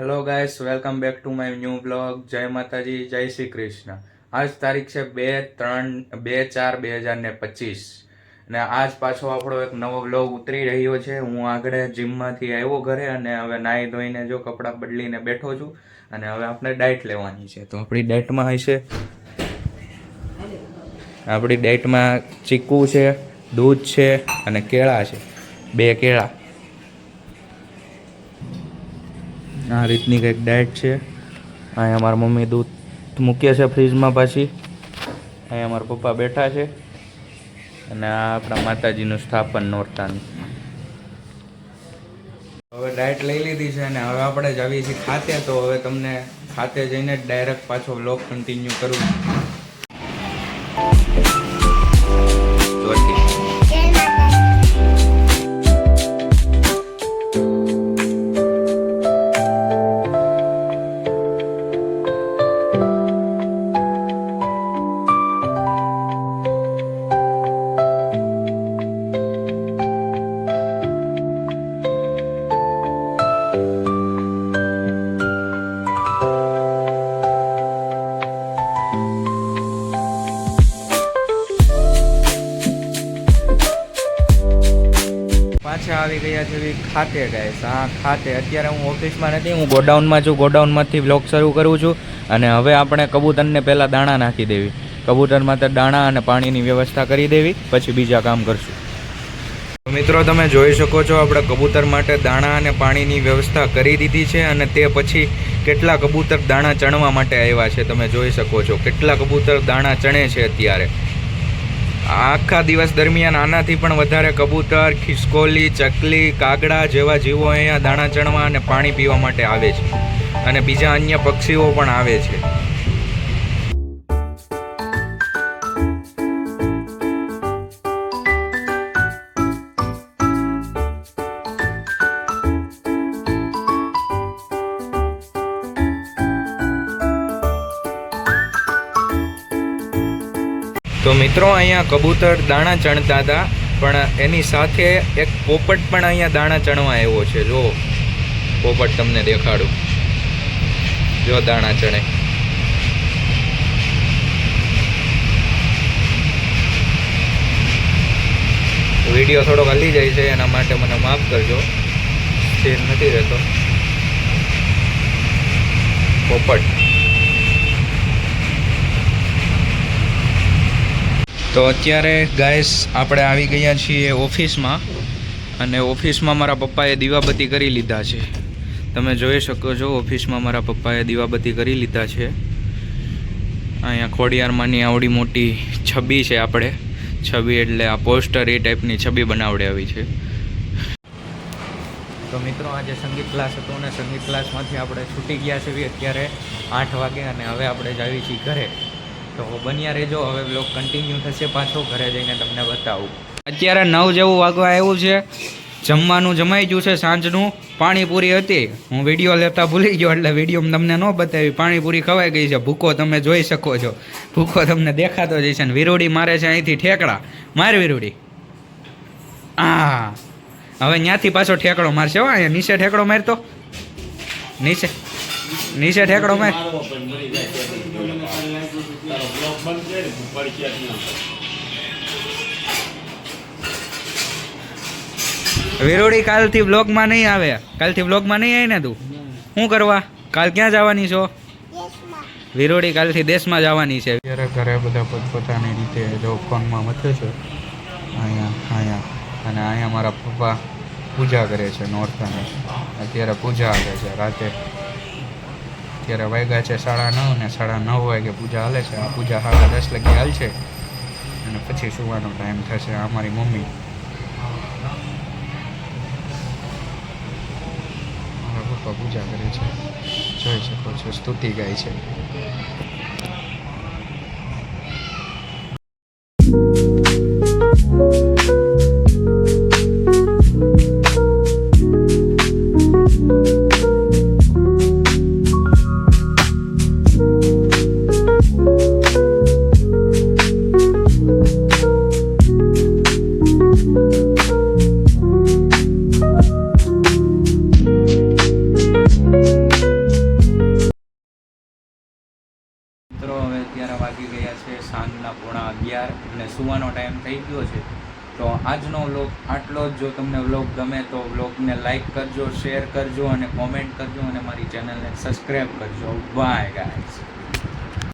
Hello guys welcome back to my new blog જય માતાજી જય શ્રી કૃષ્ણ આજ તારીખ છે બે ત્રણ, બે ચાર બે હજાર ને પચીસ. ને આજ પાછો આપણો એક નવો બ્લોગ ઉતરી રહ્યો છે. હું આગળ જીમમાંથી આવ્યો ઘરે અને હવે નાહી ધોઈને જો કપડાં બદલીને બેઠો છું અને હવે આપણે ડાયટ લેવાની છે. તો આપણી ડાયટમાં હશે. આપણી ડાયટમાં ચીકુ છે, દૂધ છે અને કેળા છે. બે કેળા. આ રીતની કંઈક ડાયટ છે. અહીંયા મારા મમ્મી દૂધ મૂકે છે ફ્રીજમાં પાછી. અહીંયા મારા પપ્પા બેઠા છે. અને આ આપણા માતાજીનું સ્થાપન નોરતાનું. હવે ડાયટ લઈ લીધી છે અને હવે આપણે જ આવીએ છીએ ખાતે. તો હવે તમને ખાતે જઈને જ ડાયરેક્ટ પાછો બ્લોગ કન્ટિન્યુ કરું. પાછા આવી ગયા છે ખાતે ગાઈસ હા, ખાતે. અત્યારે હું ઓફિસમાં નથી, હું ગોડાઉનમાં છું. ગોડાઉનમાંથી બ્લોગ શરૂ કરું છું અને હવે આપણે કબૂતરને પહેલાં દાણા નાખી દેવી. કબૂતર માટે દાણા અને પાણીની વ્યવસ્થા કરી દેવી, પછી બીજા કામ કરશું. મિત્રો, તમે જોઈ શકો છો, આપણે કબૂતર માટે દાણા અને પાણીની વ્યવસ્થા કરી દીધી છે અને તે પછી કેટલા કબૂતર દાણા ચણવા માટે આવ્યા છે, તમે જોઈ શકો છો. કેટલા કબૂતર દાણા ચણે છે અત્યારે. આખા દિવસ દરમિયાન આનાથી પણ વધારે કબૂતર, ખિસકોલી, ચકલી, કાગડા જેવા જીવો અહીંયા દાણા ચણવા અને પાણી પીવા માટે આવે છે. અને બીજા અન્ય પક્ષીઓ પણ આવે છે. તો મિત્રો અહીંયા કબૂતર દાણા ચણતા હતા, પણ એની સાથે એક પોપટ પણ અહીંયા દાણા ચણવા આવ્યો છે. જો પોપટ તમને દેખાડું. જો દાણા ચણે. વીડિયો થોડોક હલી જાય છે, એના માટે મને માફ કરજો. સ્થિર નથી રહેતો. પોપટ. તો અત્યારે ગાઈસ આપણે આવી ગયા છીએ ઓફિસમાં અને ઓફિસમાં મારા પપ્પાએ દીવાબત્તી કરી લીધા છે. તમે જોઈ શકો છો, ઓફિસમાં મારા પપ્પાએ દીવાબત્તી કરી લીધા છે. અહીંયા ખોડિયારમાંની આવડી મોટી છબી છે આપણે. છબી એટલે આ પોસ્ટર એ ટાઈપની છબી બનાવડે આવી છે. તો મિત્રો, આજે સંગીત ક્લાસ હતો અને સંગીત ક્લાસમાંથી આપણે છૂટી ગયા છીએ અત્યારે આઠ વાગે અને હવે આપણે જઈએ છીએ ઘરે. તો બન્યા રહેજો. હવે બ્લોગ કન્ટિન્યુ થશે પાછો. ઘરે જઈને તમને બતાવું. અત્યારે નવ જેવું વાગવા આવ્યું છે. જમવાનું જમાઈ ગયું છે સાંજનું. પાણીપુરી હતી. હું વીડિયો લેતા ભૂલી ગયો એટલે વીડિયો તમને ન બતાવી. પાણીપુરી ખવાઈ ગઈ છે. ભૂકો તમે જોઈ શકો છો. ભૂકો તમને દેખાતો જ છે ને. વિરોડી મારે છે અહીંથી ઠેકડા. માર વિરોડી. હા હવે ત્યાંથી પાછો ઠેકડો મારશે હો. અહીંયા નીચે ઠેકડો મારતો. નીચે. નીચે ઠેકડો માર. વિરોડી કાલથી બ્લોગમાં નહીં આવે. કાલથી બ્લોગમાં નહીં આવી ને તું? શું કરવા? કાલ ક્યાં જવાની છો? વિરોડી કાલથી દેશમાં જવાની છે. અત્યારે ઘરે બધા પોતપોતાની રીતે જો ફોનમાં મથે છે. અહીંયા અહીંયા. અને અહીંયા મારા પપ્પા પૂજા કરે છે નોરતાની. અત્યારે પૂજા આવે છે રાતે અત્યારે વાગ્યા છે સાડા નવ ને સાડા નવ વાગે પૂજા હાલે છે. આ પૂજા સાડા દસ લગી હાલશે અને પછી સુવાનો ટાઈમ થશે અમારી મમ્મી. મારા પપ્પા પૂજા કરે છે. જોઈ શકો છો, સ્તુતિ ગાય છે. પોણા અગિયાર અને સુવાનો ટાઈમ થઈ ગયો છે. તો આજનો વ્લોગ આટલો જ. જો તમને વ્લોગ ગમે તો વ્લોગને લાઇક કરજો શેર કરજો અને કોમેન્ટ કરજો અને મારી ચેનલને સબસ્ક્રાઈબ કરજો. By guys